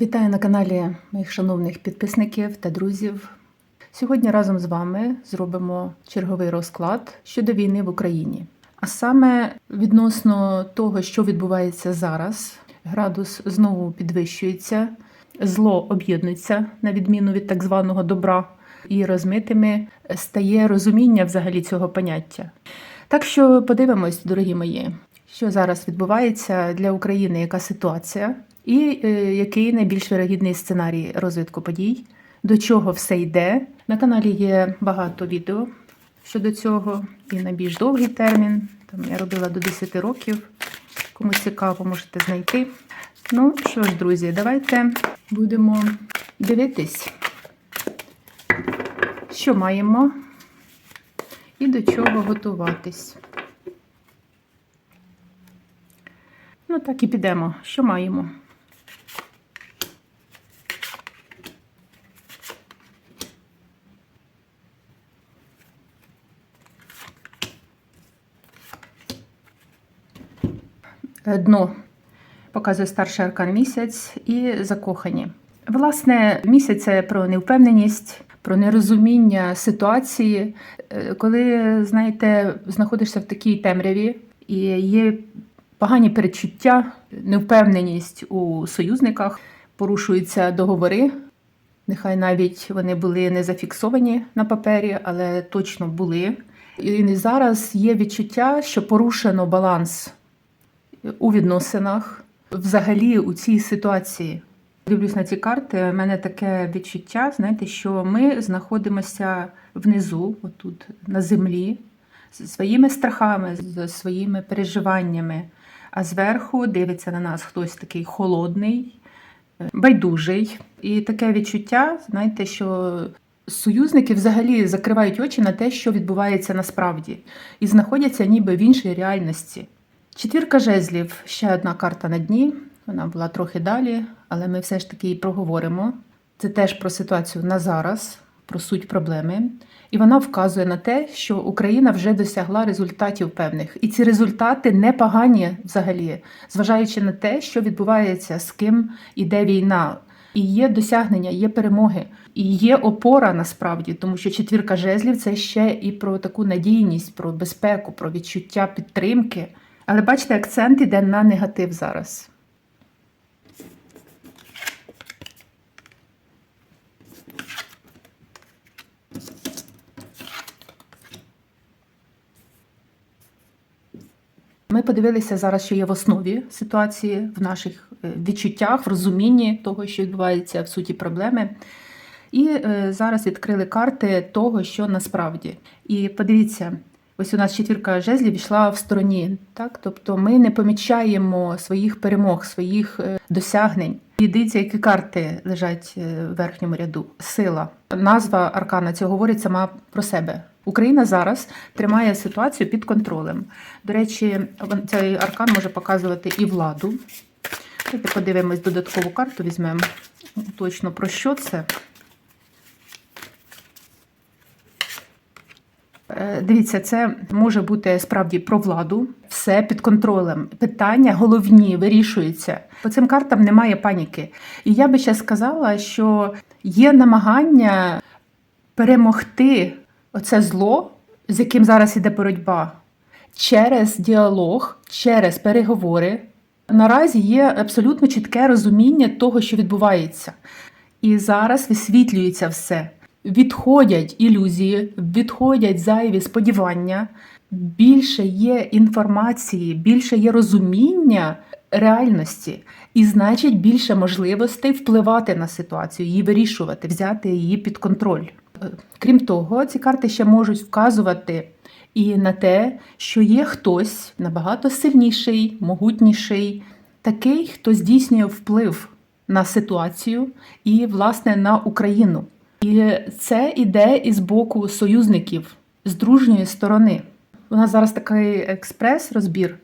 Вітаю на каналі моїх шановних підписників та друзів. Сьогодні разом з вами зробимо черговий розклад щодо війни в Україні. А саме відносно того, що відбувається зараз, градус знову підвищується, зло об'єднується на відміну від так званого добра, і розмитими стає розуміння взагалі цього поняття. Так що подивимось, дорогі мої, що зараз відбувається для України, яка ситуація, і е, який найбільш вирогідний сценарій розвитку подій, до чого все йде. На каналі є багато відео щодо цього, і на більш довгий термін. Там я робила до 10 років. Кому цікаво, можете знайти. Ну що ж, друзі, давайте будемо дивитись, що маємо і до чого готуватись. Ну, так і підемо. Що маємо? Дно показує старший аркан місяць і закохані. Власне, місяць це про невпевненість, про нерозуміння ситуації, Е, коли, знаєте, знаходишся в такій темряві і є погані перечуття, невпевненість у союзниках, порушуються договори. Нехай навіть вони були не зафіксовані на папері, але точно були. І зараз є відчуття, що порушено баланс у відносинах, взагалі у цій ситуації. Дивлюсь на ці карти. У мене таке відчуття, знаєте, що ми знаходимося внизу, отут на землі, зі своїми страхами, зі своїми переживаннями. А зверху дивиться на нас хтось такий холодний, байдужий. І таке відчуття, знаєте, що союзники взагалі закривають очі на те, що відбувається насправді, і знаходяться ніби в іншій реальності. Четвірка жезлів, ще одна карта на дні. Вона була трохи далі, але ми все ж таки її проговоримо. Це теж про ситуацію на зараз, про суть проблеми. І вона вказує на те, що Україна вже досягла результатів певних. І ці результати непогані взагалі, зважаючи на те, що відбувається, з ким іде війна. І є досягнення, є перемоги, і є опора насправді, тому що четвірка жезлів це ще і про таку надійність, про безпеку, про відчуття підтримки. Але бачите, акцент іде на негатив зараз. Ми подивилися зараз, що є в основі ситуації, в наших е, відчуттях, в розумінні того, що відбувається в суті проблеми. І е, зараз відкрили карти того, що насправді. І подивіться, ось у нас четвірка жезлів йшла в стороні. Так? Тобто ми не помічаємо своїх перемог, своїх е, досягнень. І дивіться, які карти лежать в верхньому ряду. Сила. Назва аркана цього говорить сама про себе. Україна зараз тримає ситуацію під контролем. До речі, цей аркан може показувати і владу. Давайте подивимось додаткову карту, візьмемо точно про що це. Дивіться, це може бути справді про владу, все під контролем. Питання головні вирішуються. По цим картам немає паніки. І я би ще сказала, що є намагання перемогти оце зло, з яким зараз іде боротьба, через діалог, через переговори. Наразі є абсолютно чітке розуміння того, що відбувається. І зараз висвітлюється все. Відходять ілюзії, відходять зайві сподівання, більше є інформації, більше є розуміння реальності, і значить більше можливостей впливати на ситуацію, її вирішувати, взяти її під контроль. Крім того, ці карти ще можуть вказувати і на те, що є хтось набагато сильніший, могутніший, такий, хто здійснює вплив на ситуацію і, власне, на Україну. І це іде із боку союзників з дружньої сторони. У нас зараз такий експрес-розбір,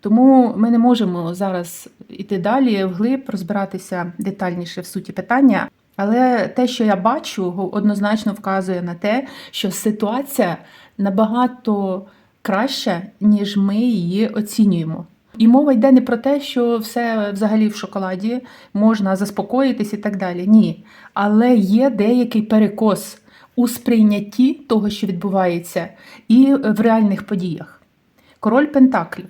тому ми не можемо зараз іти далі вглиб, розбиратися детальніше в суті питання. Але те, що я бачу, однозначно вказує на те, що ситуація набагато краща, ніж ми її оцінюємо. І мова йде не про те, що все взагалі в шоколаді можна заспокоїтись і так далі. Ні. Але є деякий перекос у сприйнятті того, що відбувається, і в реальних подіях. Король Пентаклів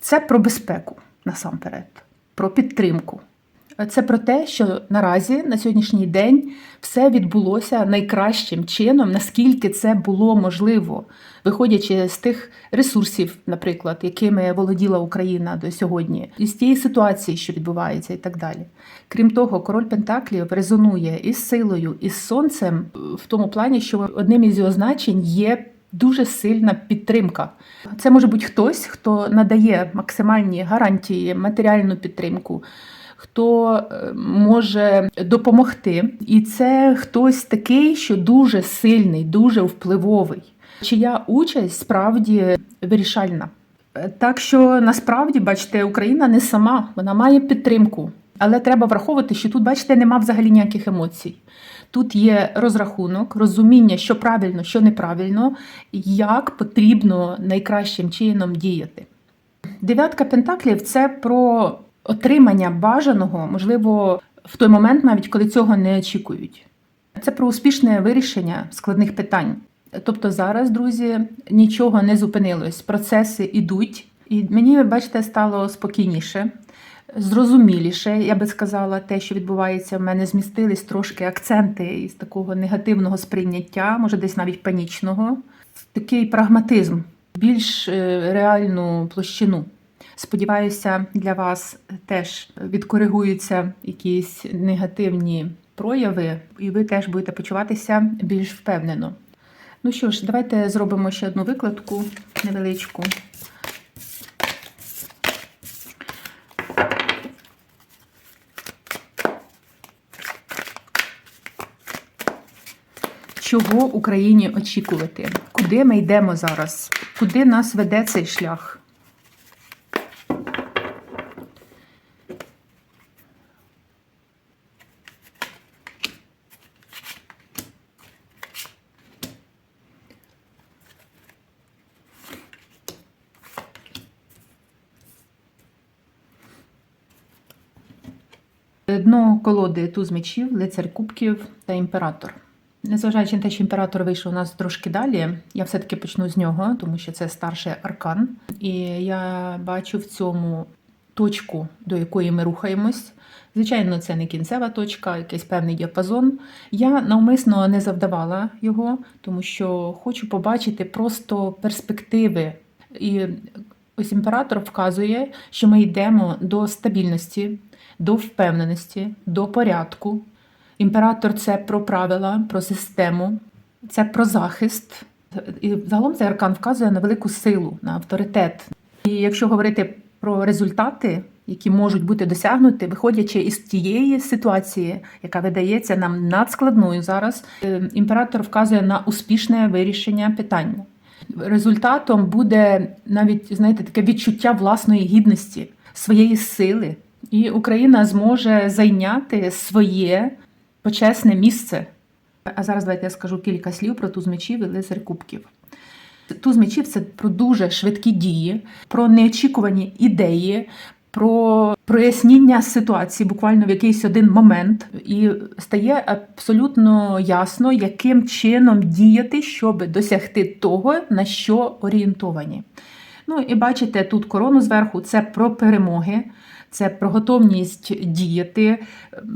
це про безпеку насамперед, про підтримку. Це про те, що наразі на сьогоднішній день все відбулося найкращим чином, наскільки це було можливо, виходячи з тих ресурсів, наприклад, якими володіла Україна до сьогодні, і з тієї ситуації, що відбувається, і так далі. Крім того, король Пентаклів резонує із силою, із сонцем в тому плані, що одним із його значень є. Дуже сильна підтримка. Це може бути хтось, хто надає максимальні гарантії, матеріальну підтримку, хто е, може допомогти. І це хтось такий, що дуже сильний, дуже впливовий, чия участь справді вирішальна. Е, Так що насправді, бачите, Україна не сама, вона має підтримку. Але треба враховувати, що тут, бачите, нема взагалі ніяких емоцій. Тут є розрахунок, розуміння, що правильно, що неправильно, як потрібно найкращим чином діяти. Дев'ятка пентаклів це про отримання бажаного, можливо, в той момент, навіть коли цього не очікують. Це про успішне вирішення складних питань. Тобто зараз, друзі, нічого не зупинилось, процеси йдуть, і мені, бачите, стало спокійніше, зрозуміліше, я би сказала, те, що відбувається в мене, змістились трошки акценти із такого негативного сприйняття, може десь навіть панічного, в такий прагматизм, більш е, реальну площину. Сподіваюся, для вас теж відкоригуються якісь негативні прояви, і ви теж будете почуватися більш впевнено. Ну що ж, давайте зробимо ще одну викладку невеличку. Чого Україні очікувати? Куди ми йдемо зараз? Куди нас веде цей шлях? Дно колоди туз мечів, лицар кубків та імператор. Незважаючи на те, що імператор вийшов у нас трошки далі, я все-таки почну з нього, тому що це старший аркан. І я бачу в цьому точку, до якої ми рухаємось. Звичайно, це не кінцева точка, якийсь певний діапазон. Я навмисно не завдавала його, тому що хочу побачити просто перспективи. І ось імператор вказує, що ми йдемо до стабільності, до впевненості, до порядку. Імператор це про правила, про систему, це про захист. І загалом цей аркан вказує на велику силу, на авторитет. І якщо говорити про результати, які можуть бути досягнуті, виходячи із тієї ситуації, яка видається нам надскладною зараз, е, імператор вказує на успішне вирішення питання. Результатом буде навіть знаєте таке відчуття власної гідності, своєї сили, і Україна зможе зайняти своє почесне місце. А зараз давайте я скажу кілька слів про туз мечів і лицар кубків. Туз мечів це про дуже швидкі дії, про неочікувані ідеї, про проясніння ситуації буквально в якийсь один момент, і стає абсолютно ясно, яким чином діяти, щоб досягти того, на що орієнтовані. Ну і бачите, тут корону зверху це про перемоги, це про готовність діяти.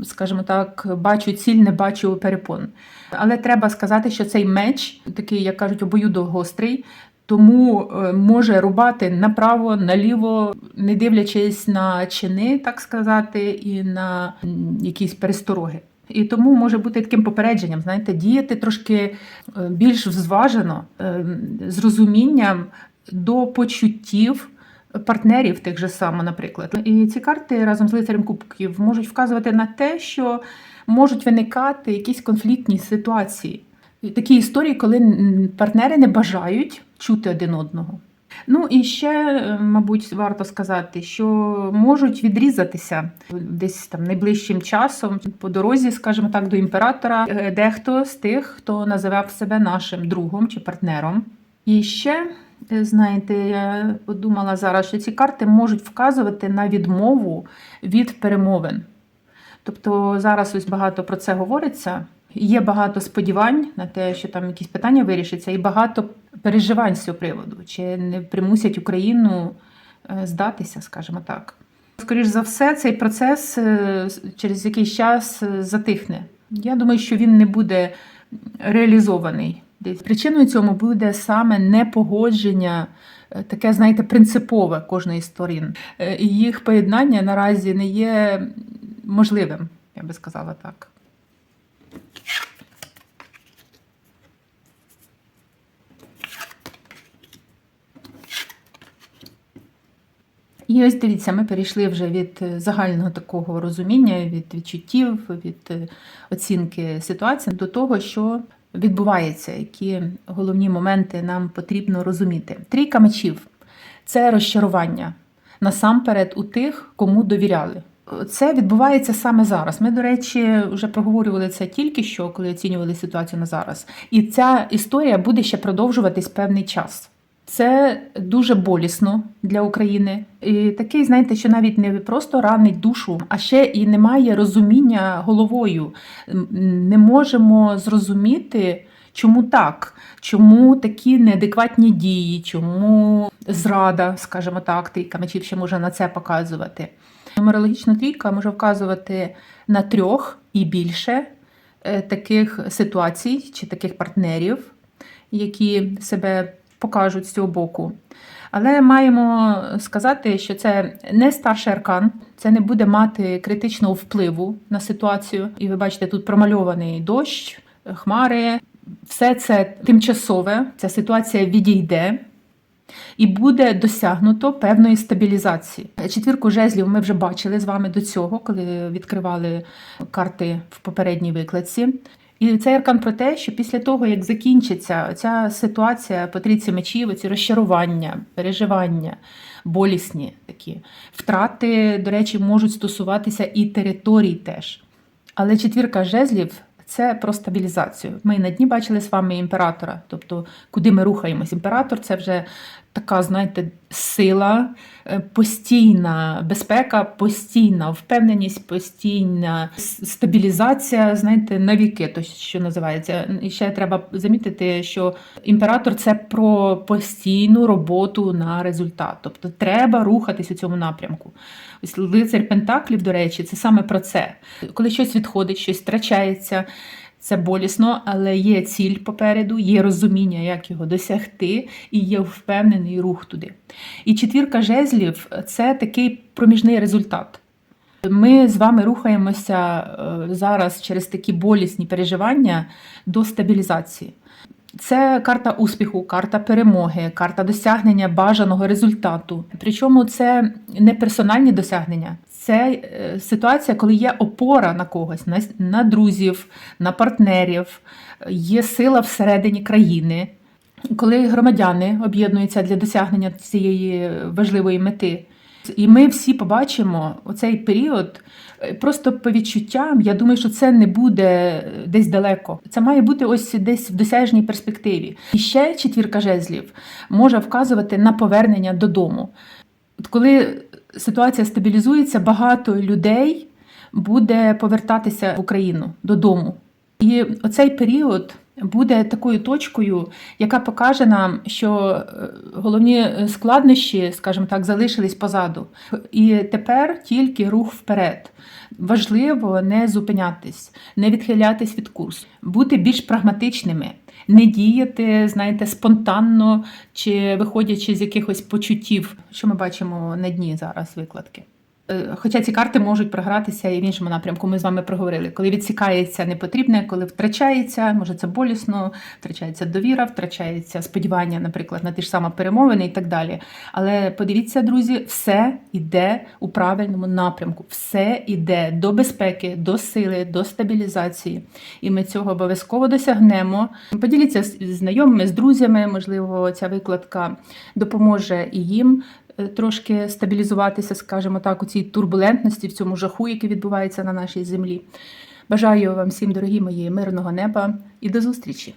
Скажімо так, бачу ціль, не бачу перепон. Але треба сказати, що цей меч, такий, як кажуть, обоюдогострий, тому е, може рубати направо, наліво, не дивлячись на чини, так сказати, і на якісь перестороги. І тому може бути таким попередженням, знаєте, діяти трошки е, більш зважено, е, з розумінням до почуттів партнерів тих же само, наприклад. І ці карти разом з лицарем кубків можуть вказувати на те, що можуть виникати якісь конфліктні ситуації. Такі історії, коли партнери не бажають чути один одного. Ну і ще, е, мабуть, варто сказати, що можуть відрізатися десь там найближчим часом по дорозі, скажімо так, до імператора, е, дехто з тих, хто називав себе нашим другом чи партнером. І ще знаєте, я подумала зараз, що ці карти можуть вказувати на відмову від перемовин. Тобто зараз ось багато про це говориться. Є багато сподівань на те, що там якісь питання вирішаться, і багато переживань з цього приводу, чи не примусять Україну е, здатися, скажімо так. Скоріш за все, цей процес е, через якийсь час е, затихне. Я думаю, що він не буде реалізований. Десь причиною цьому буде саме непогодження, е, таке, знаєте, принципове кожної з сторін. Е, їх поєднання наразі не є можливим, я би сказала так. І ось дивіться, ми перейшли вже від е, загального такого розуміння, від відчуттів, від оцінки ситуації до того, що відбувається, які головні моменти нам потрібно розуміти. Трійка мечів це розчарування насамперед у тих, кому довіряли. Це відбувається саме зараз. Ми, до речі, вже проговорювали це тільки що, коли оцінювали ситуацію на зараз. І ця історія буде ще продовжуватись певний час. Це дуже болісно для України. І такий, знаєте, що навіть не просто ранить душу, а ще і немає розуміння головою. Не можемо зрозуміти, чому так, чому такі неадекватні дії, чому зрада, скажімо так, трійка мечів ще може на це показувати. Нумерологічна трійка може вказувати на трьох і більше е, таких ситуацій чи таких партнерів, які себе покажуть з цього боку. Але маємо сказати, що це не старший аркан, це не буде мати критичного впливу на ситуацію. І ви бачите, тут промальований дощ, хмари. Все це тимчасове, ця ситуація відійде. І буде досягнуто певної стабілізації. Четвірку жезлів ми вже бачили з вами до цього, коли відкривали карти в попередній викладці. І цей аркан про те, що після того, як закінчиться ця ситуація по трійці мечів, ці розчарування, переживання, болісні такі втрати, до речі, можуть стосуватися і територій теж. Але четвірка жезлів це про стабілізацію. Ми на дні бачили з вами імператора, тобто куди ми рухаємось. Імператор це вже така, знаєте, сила, е, постійна безпека, постійна впевненість, постійна стабілізація, знаєте, навіки, то що називається. І ще треба замітити, що імператор це про постійну роботу на результат. Тобто треба рухатись у цьому напрямку. Ось лицар Пентаклів, до речі, це саме про це. Коли щось відходить, щось втрачається. Це болісно, але є ціль попереду, є розуміння, як його досягти, і є впевнений рух туди. І четвірка жезлів це такий проміжний результат. Ми з вами рухаємося е, зараз через такі болісні переживання до стабілізації. Це карта успіху, карта перемоги, карта досягнення бажаного результату. Причому це не персональні досягнення, це е, ситуація, коли є опора на когось, на, на друзів, на партнерів, є сила всередині країни. Коли громадяни об'єднуються для досягнення цієї важливої мети. І ми всі побачимо оцей період. е, Просто по відчуттям, я думаю, що це не буде десь далеко. Це має бути ось десь в досяжній перспективі. І ще четвірка жезлів може вказувати на повернення додому. От коли ситуація стабілізується, багато людей буде повертатися в Україну додому. І оцей період буде такою точкою, яка покаже нам, що е, головні складнощі, скажімо так, залишились позаду. І тепер тільки рух вперед. Важливо не зупинятись, не відхилятись від курсу, бути більш прагматичними, не діяти, знаєте, спонтанно чи виходячи з якихось почуттів, що ми бачимо на дні зараз викладки. Е, Хоча ці карти можуть програтися і в іншому напрямку, ми з вами проговорили. Коли відсікається непотрібне, коли втрачається, може це болісно, втрачається довіра, втрачається сподівання, наприклад, на ті ж самі перемовини і так далі. Але подивіться, друзі, все йде у правильному напрямку, все йде до безпеки, до сили, до стабілізації. І ми цього обов'язково досягнемо. Поділіться з знайомими, з друзями, можливо, ця викладка допоможе і їм трошки стабілізуватися, скажімо так, у цій турбулентності, в цьому жаху, який відбувається на нашій землі. Бажаю вам всім, дорогі мої, мирного неба і до зустрічі!